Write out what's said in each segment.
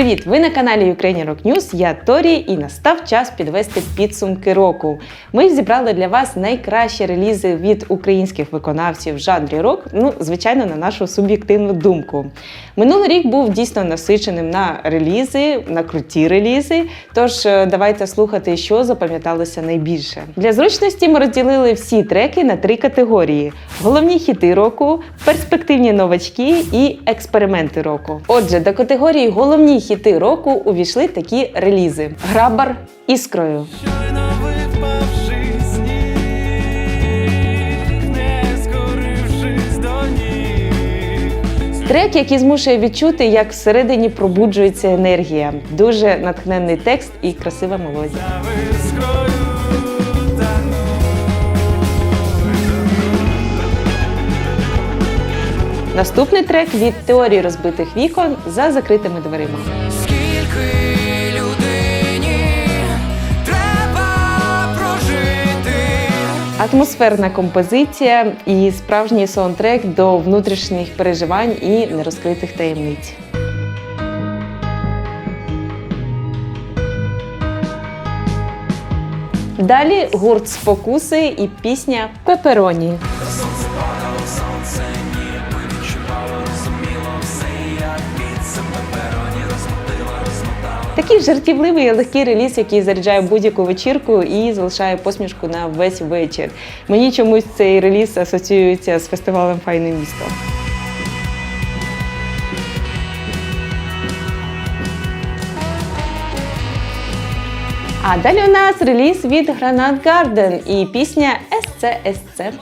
Привіт! Ви на каналі Ukrainian Rock News, Я Торі, і настав час підвести підсумки року. Ми зібрали для вас найкращі релізи від українських виконавців в жанрі рок. Ну, звичайно, на нашу суб'єктивну думку. Минулий рік був дійсно насиченим на релізи, на круті релізи. Тож е, давайте слухати, що запам'яталося найбільше. Для зручності ми розділили всі треки на три категорії: головні хіти року, перспективні новачки і експерименти року. Отже, до категорії головні хіти року увійшли такі релізи: Грабар іскрою. Трек, який змушує відчути, як всередині пробуджується енергія. Дуже натхненний текст і красива мелодія. Наступний трек від теорії розбитих вікон за закритими дверима. Атмосферна композиція і справжній саундтрек до внутрішніх переживань і нерозкритих таємниць. Далі гурт спокуси і пісня Пепероні. Такий жартівливий і легкий реліз, який заряджає будь-яку вечірку і залишає посмішку на весь вечір. Мені чомусь цей реліз асоціюється з фестивалем Файне місто. А далі у нас реліз від Гранат Гарден і пісня SCSC.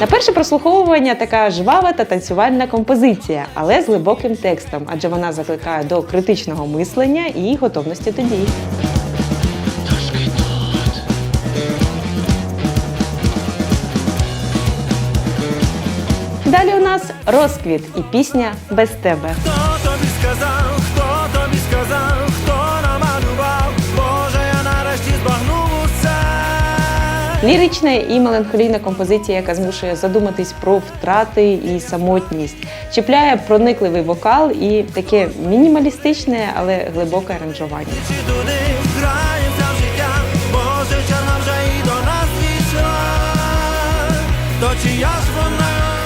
На перше прослуховування така жвава та танцювальна композиція, але з глибоким текстом, адже вона закликає до критичного мислення і готовності до дій. Далі у нас розквіт і пісня без тебе. Хто тобі сказав, Лірична і меланхолійна композиція, яка змушує задуматись про втрати і самотність, чіпляє проникливий вокал і таке мінімалістичне, але глибоке аранжування.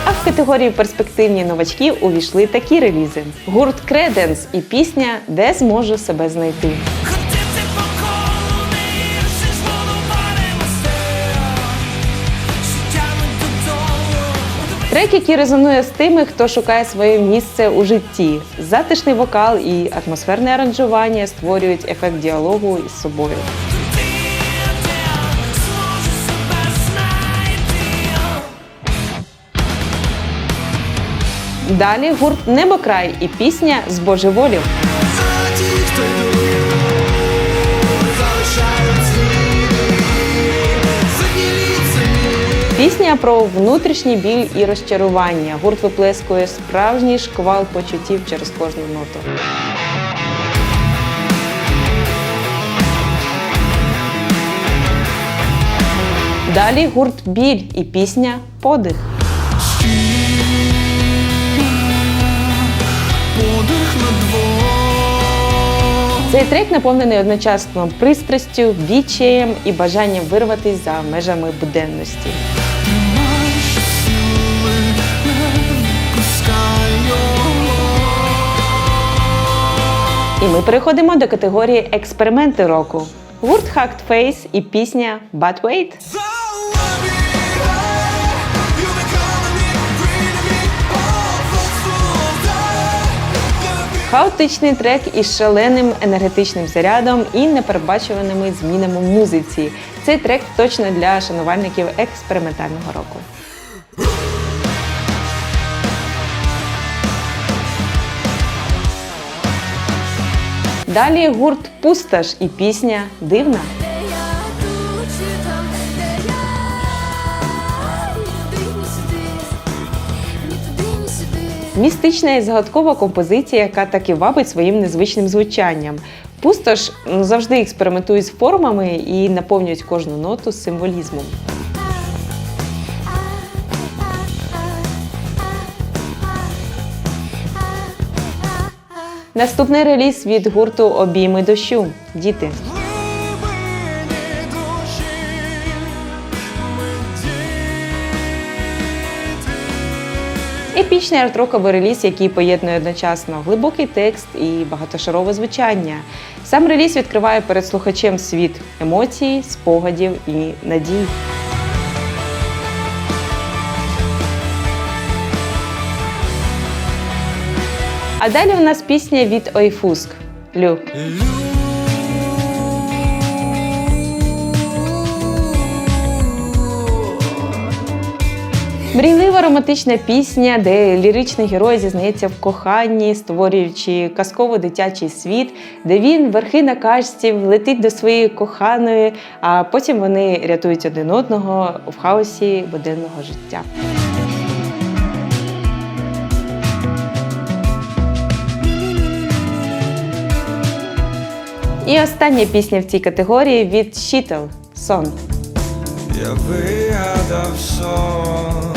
А в категорії перспективні новачки увійшли такі релізи: гурт Креденс і пісня Де зможу себе знайти. Трек, який резонує з тими, хто шукає своє місце у житті. Затишний вокал і атмосферне аранжування створюють ефект діалогу із собою. Далі гурт Небокрай і пісня Збожеволів. А Пісня про внутрішній біль і розчарування. Гурт виплескує справжній шквал почуттів через кожну ноту. Далі гурт Біль і пісня Подих. Цей трек наповнений одночасно пристрастю, відчаєм і бажанням вирватися за межами буденності. І ми переходимо до категорії експерименти року. Гурт Hacked Face і пісня But Wait. Хаотичний трек із шаленим енергетичним зарядом і непередбачуваними змінами в музиці. Цей трек точно для шанувальників експериментального року. Далі гурт Пусташ і пісня Дивна. Містична і загадкова композиція, яка так і вабить своїм незвичним звучанням. Пустош завжди експериментують з формами і наповнюють кожну ноту символізмом. Наступний реліз від гурту Обійми дощу. Діти. Епічний арт-роковий реліз, який поєднує одночасно глибокий текст і багатошарове звучання. Сам реліз відкриває перед слухачем світ емоцій, спогадів і надій. А далі у нас пісня від Ойфуск Лю. Мрійлива романтична пісня, де ліричний герой зізнається в коханні, створюючи казково-дитячий світ, де він верхи на качці летить до своєї коханої, а потім вони рятують один одного в хаосі буденного життя. І остання пісня в цій категорії від Щітел Сон. Я вигадав сон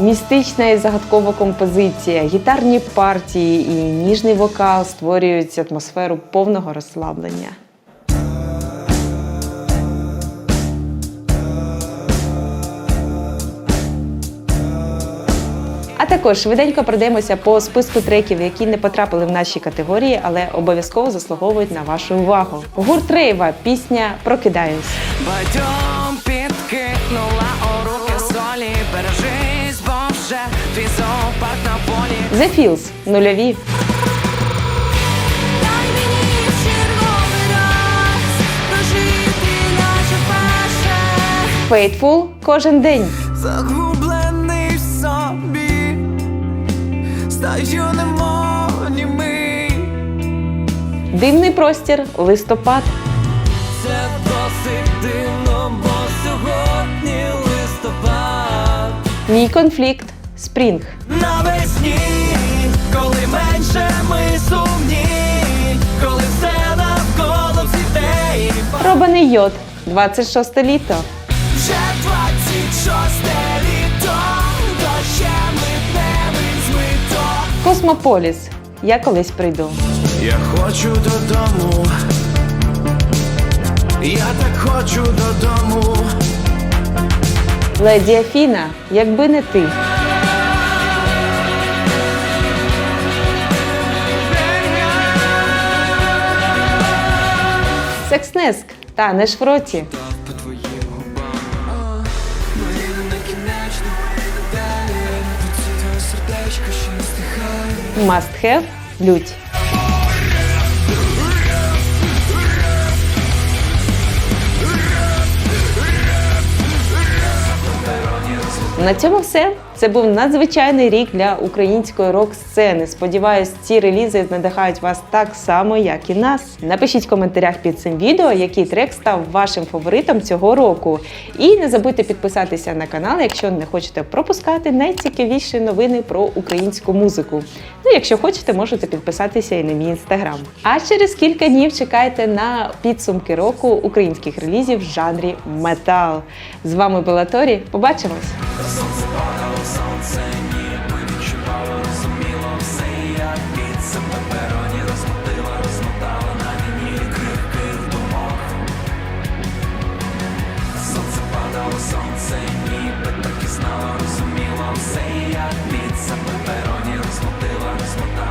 Містична і загадкова композиція, гітарні партії і ніжний вокал створюють атмосферу повного розслаблення. Також швиденько пройдемося по списку треків, які не потрапили в наші категорії, але обов'язково заслуговують на вашу увагу. Гурт Рейва, пісня Прокидаюсь. Батьом підкинула у руки солі Бережись, бо вже твій на полі The Feels, нульові. Мені в черговий Дивний простір, листопад. Це досить дивно, бо сьогодні листопад. Мій конфлікт Спрінг. Навесні, коли менше ми сумні, коли все навколо цвіте Робаний йод. 26 літо. Вже Космополіс. Я колись прийду. Я хочу додому. Я так хочу додому. Леді Афіна. Якби не ти. Секснеск. Танеш в роті. Must have. Лють. На цьому все. Це був надзвичайний рік для української рок-сцени. Сподіваюсь, ці релізи надихають вас так само, як і нас. Напишіть в коментарях під цим відео, який трек став вашим фаворитом цього року. І не забудьте підписатися на канал, якщо не хочете пропускати найцікавіші новини про українську музику. Ну, якщо хочете, можете підписатися і на мій інстаграм. А через кілька днів чекайте на підсумки року українських релізів в жанрі метал. З вами була Торі. Побачимось!